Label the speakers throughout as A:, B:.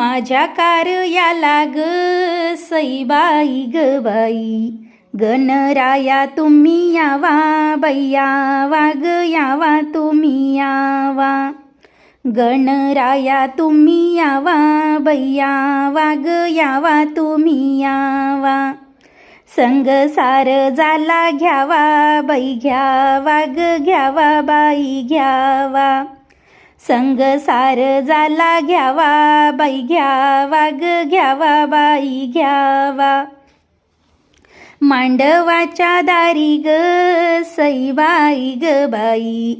A: माझ्या कार या ग सईबाई ग बाई. गणराया तुम्ही यावा बाई यावा ग यावा तुम्ही यावा. गणराया तुम्ही यावा बाई यावा ग यावा तुम्ही यावा. संग सार झाला घ्यावा बै घ्यावा ग घ्यावा बाई घ्यावा. संग सार झाला घ्यावा बाई घ्यावा ग घ्यावा बाई घ्यावा. मांडवाच्या दारी ग सईबाई ग बाई.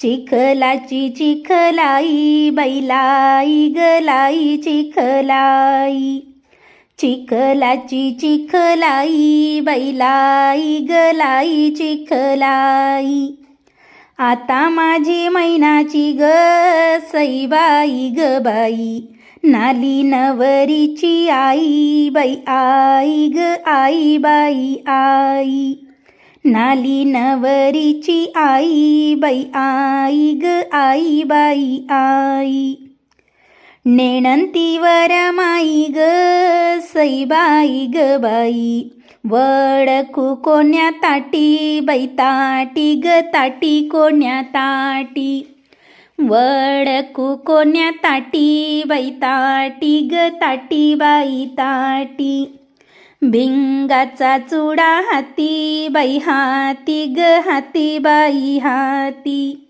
A: चिखलाची चिखलाई बैलाई ग लाई चिखलाई. चिखलाची चिखलाई बैलाई गलाई चिखलाई. आता माझी मैनाची ग सईबाई ग बाई. नाली नवरीची आई बाई आई ग आई बाई आई. नाली नवरीची आई बाई आई ग आई बाई आई. नेणंतीवर माई ग सईबाई ग बाई. वडकू कोण्या ताटी बैताटी ग ताटी कोण्या ताटी? वडकू कोण्या ताटी बैताटी ग ताटी बाई ताटी भिंगाचा चुडा हाती बाई हाती ग हाती बाई हाती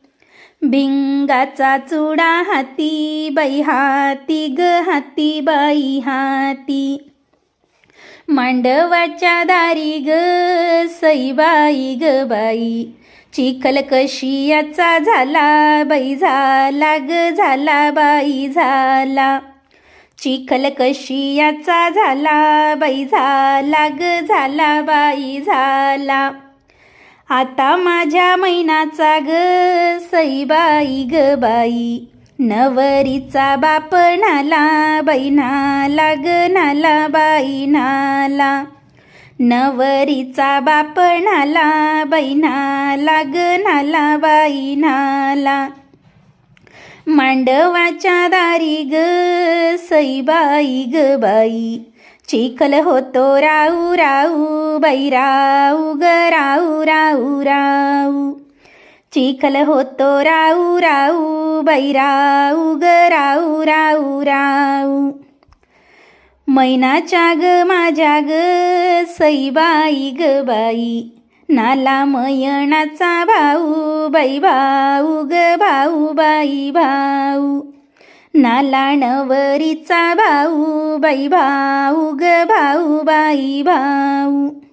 A: भिंगाचा चुडा हाती बाई हाती ग हाती बाई हाती मांडवाच्या दारी ग सईबाई ग बाई. चिखल कशियाचा झाला बाई झाला ग झाला बाई झाला. चिखल कशियाचा झाला बाई झाला ग झाला बाई झाला. आता माझ्या मैनाचा ग सईबाई ग बाई. नवरीचा बाप नाला बैनाला नाला बाईनाला. बाई नाला नवरीचा बाप नाला बैनाला गनाला बाईनाला. नाला बाई नाला मांडवाच्या दारी ग सईबाई ग बाई. चिखल होतो राऊ राऊ बाई राऊ ग राऊ राऊ राऊ चिखल होतो राऊ राऊ बैराऊ ग राऊ राऊ राऊ. मैनाच्या ग माझ्या ग सईबाई ग बाई. नाला मयणाचा भाऊ बाई भाऊ ग भाऊ बाई भाऊ. नाला नवरीचा भाऊ बाई भाऊ ग भाऊ बाई भाऊ.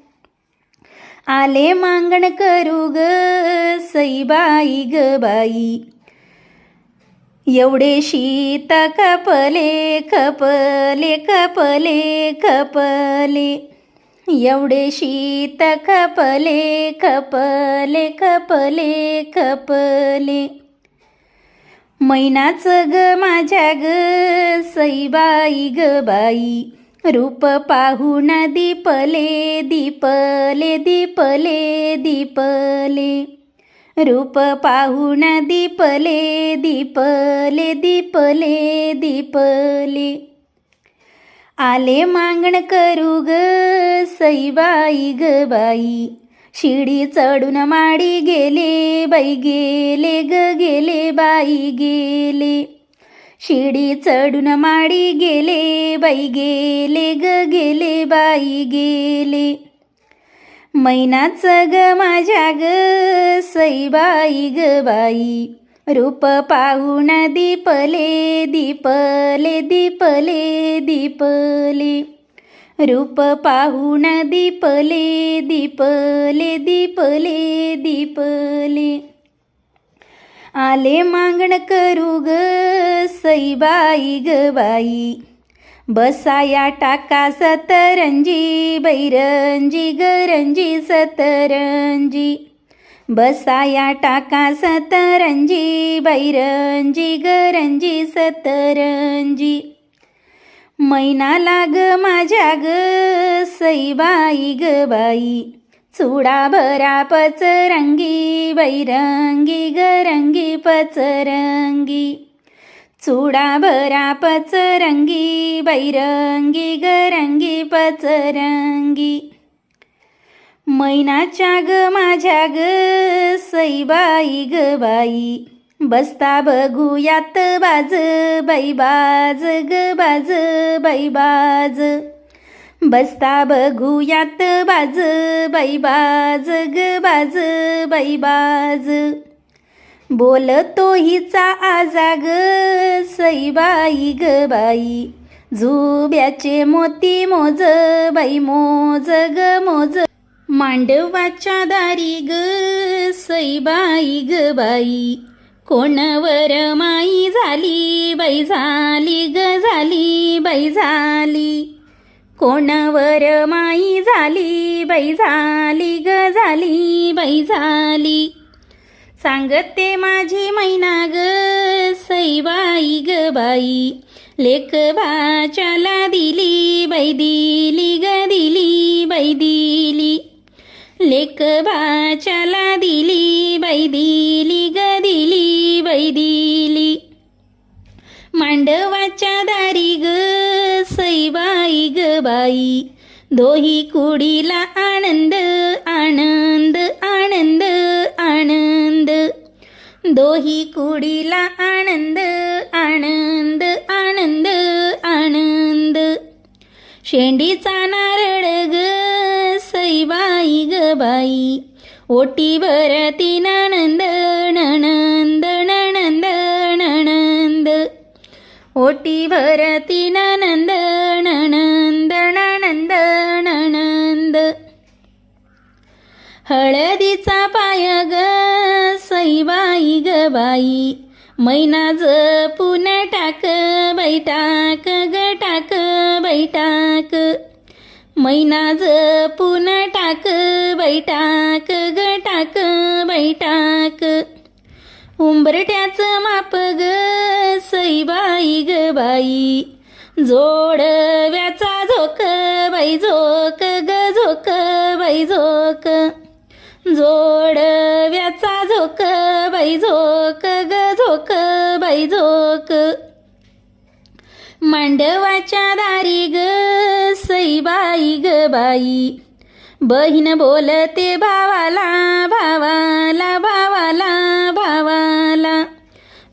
A: आले मांगण करू ग सईबाई ग बाई. एवढे शीत कपले खपले कपले खपले. एवढे शीत खपले खपले खपले खपले. मैनाचं ग माझ्या ग सईबाई ग बाई. रूप पाहून दीपले दीपले दीपले दीपले. रूप पाहून दीपले दीपले दीपले दीपले. आले मागण करू ग सईबाई ग बाई. शिडी चढून माडी गेले बाई गेले ग गेले बाई गेले. शिडी चढून माडी गेले बाई गेले ग गेले बाई गेले. मैनाचं ग माझ्या ग सईबाई ग बाई. रूप पाहून दीपले दीपले दीपले दीपले. रूप पाहून दीपले दीपले दीपले दीपले. आले मागण करू ग सईबाई ग बाई. बसाया टाका सतरंजी बैरंजी गरंजी सतरंजी. बसाया टाका सतरंजी बैरंजी गरंजी सतरंजी. मैना लाग माझ्या ग सईबाई ग बाई. चुडा भरा पचरंगी बैरंगी गरंगी पचरंगी. चुडा भरा पचरंगी बैरंगी गरंगी पचरंगी. मैनाच्या ग माझ्या ग सईबाई ग बाई. बसता बघूयात बाज बैबाज बाज ग बाज बैबाज. बाज बसता बघूयात बाज बाई बाज ग बाज बाई बाज बोलतो हिचा आजाग सईबाई ग बाई. झुब्याचे मोती मोज बाई मोज ग मोज. मांडवाच्या दारी ग सईबाई ग बाई. कोणवर माई झाली बाई झाली ग झाली बाई झाली. कोणावर माई झाली बाई झाली ग झाली बाई झाली. सांगते माझी मैना ग सईबाई ग बाई. लेख भाच्याला दिली बाई दिली ग दिली बाई दिली. लेख भाच्याला दिली बाई दिली ग दिली बाई दिली. मांडवाच्या दारी ग बाई. दोही कुडीला आनंद आनंद आनंद आनंद. दोही कुडीला आनंद आनंद आनंद आनंद. शेंडीचा नारळ ग सईबाई ग बाई. ओटी भरती नणंद नणंद नणंद नणंद. ओटी भरती नणंद हळदीचा पाय ग सईबाई ग बाई. मैना जपून टाक बैटाक ग टाक बैटाक टाक मैना जपून टाक बैटाक ग टाक बैटाक उंबरट्याचं माप ग सईबाई ग बाई. जोडव्याचा झोक बाई झोक ग झोक बाई झोक जोडव्याचा झोक बाई झोक ग झोक बाई झोक. मांडवाच्या दारी ग सईबाई ग बाई. बहीण बोलते भावाला भावाला भावाला भावाला.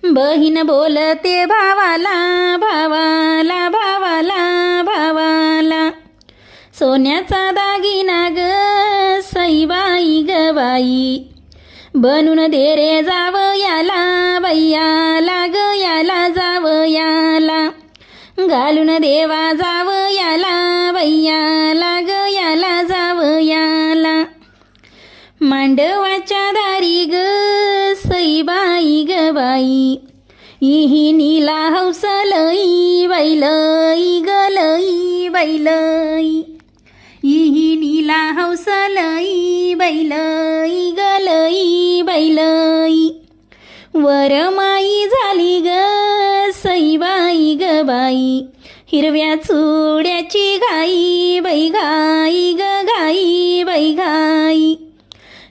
A: बहीण बोलते भावाला भावाला भावाला भावाला. सोन्याचा दागिना ग बाई. बनून दे रे जाव याला बैया लाग याला जाव याला. घालून देवा जाव याला बैया लाग याला जाव याला. मांडवाच्या दारी ग सईबाई ग बाई. इही नीला हौसलई बैलई गलई बैलई इही नीला हौसलई बैलई गलई बैलई. वरमाई झाली ग सईबाई ग बाई. हिरव्या चुड्याची घाई बाई घाई ग घाई बाई घाई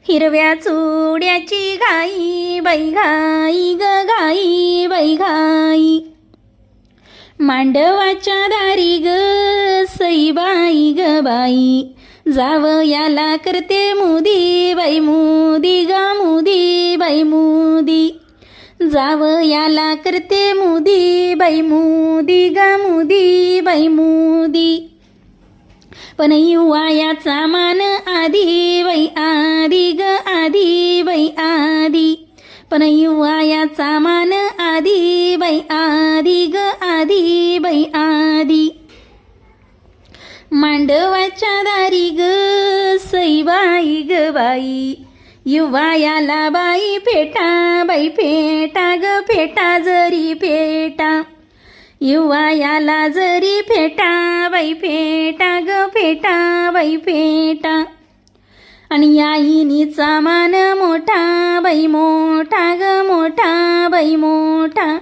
A: हिरव्या चुड्याची घाई बाई घाई ग घाई बाई घाई मांडवाच्या दारी ग सईबाई ग बाई. जाव याला करते मुदी बाई मुदी गा मुदी बाई मुदी. जाव याला करते मुदी बाई मुदी गा मुदी बाई मुदी. पण युवायाचा मान आधी बाई आधी ग आधी बाई आधी. पण युवायाचा मान आधी बाई आधी ग आधी बाई आधी मांडवाच्या दारी ग सईबाई ग बाई। युवायाला बाई फेटा बाई फेटा ग फेटा जरी फेटा। युवायाला जरी फेटा बाई फेटा ग फेटा बाई फेटा। आणि याईनीचा मान मोठा बाई मोठा ग मोठा बाई मोठा.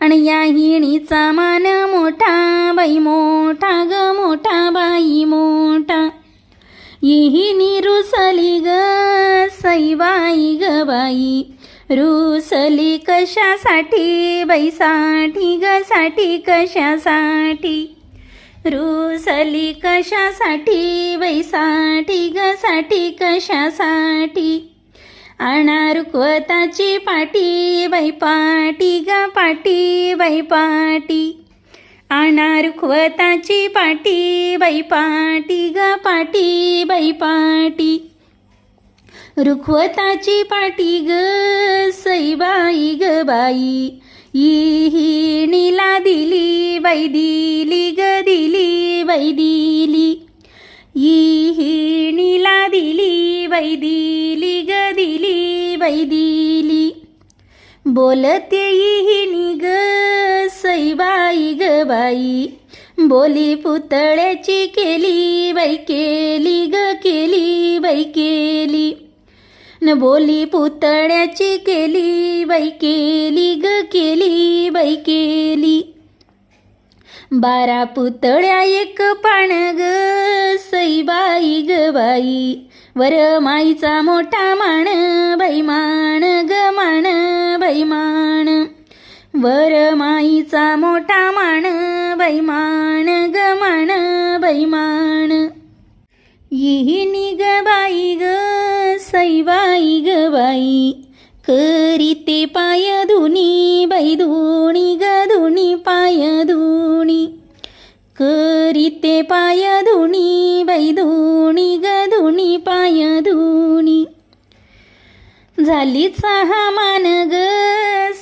A: आणि याहिणीचा मान मोठा बाई मोठा ग मोठा बाई मोठा. येही रुसली ग सईबाई ग बाई. रुसली कशासाठी बैसाठी ग साठी कशासाठी? रुसली कशासाठी? बैसाठी ग साठी कशासाठी? आणा रुखवताची पाटी बाई पाटी ग पाटी बाई पाटी पाटी बाई पाटी ग पाटी बाई पाटी रुखवताची पाटी ग सईबाई ग बाई. ही दिली बाई दिली ग दिली बाई दिली ही दिली बाई दिली ग दिली बाई दिली बोलते इहिणी ग सईबाई ग बाई बोली पुतळ्याची केली बाई केली ग केली बाई केली न बोली पुतळ्याची केली बाई केली ग केली बाई केली. बारा पुतळ्या एक पाण ग सईबाई ग बाई. वर माईचा मोठा मान बाई मान ग मान बाई मान. वर माईचा मोठा मान बाई मान ग मान बाई मान. येही ग बाई ग सईबाई गबाई करीते पाय धुनी बाई धुणी ग पाय धुणी करीते पाय धुणी बाई धुणी ग पाय धुणी झाली सहा मान ग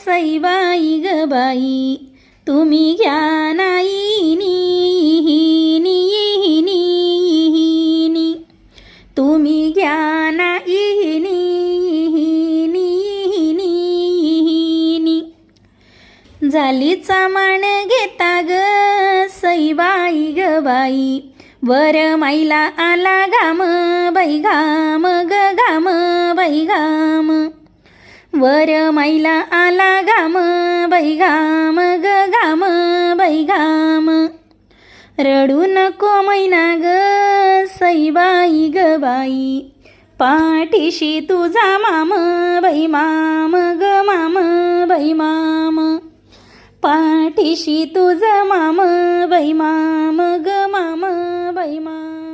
A: सईबाई गबाई तुम्ही घ्या नाही गालीचा मान घेता ग सईबाई ग बाई. वर माईला आला घाम बाई घाम ग घाम बाई घाम वर माईला आला घाम बाई घाम ग घाम बाई घाम रडू नको मैना ग सईबाई ग बाई. पाठीशी तुझा माम बाई माम ग माम बाई माम पाठीशी तुझ माम बै माम ग माम बै माम.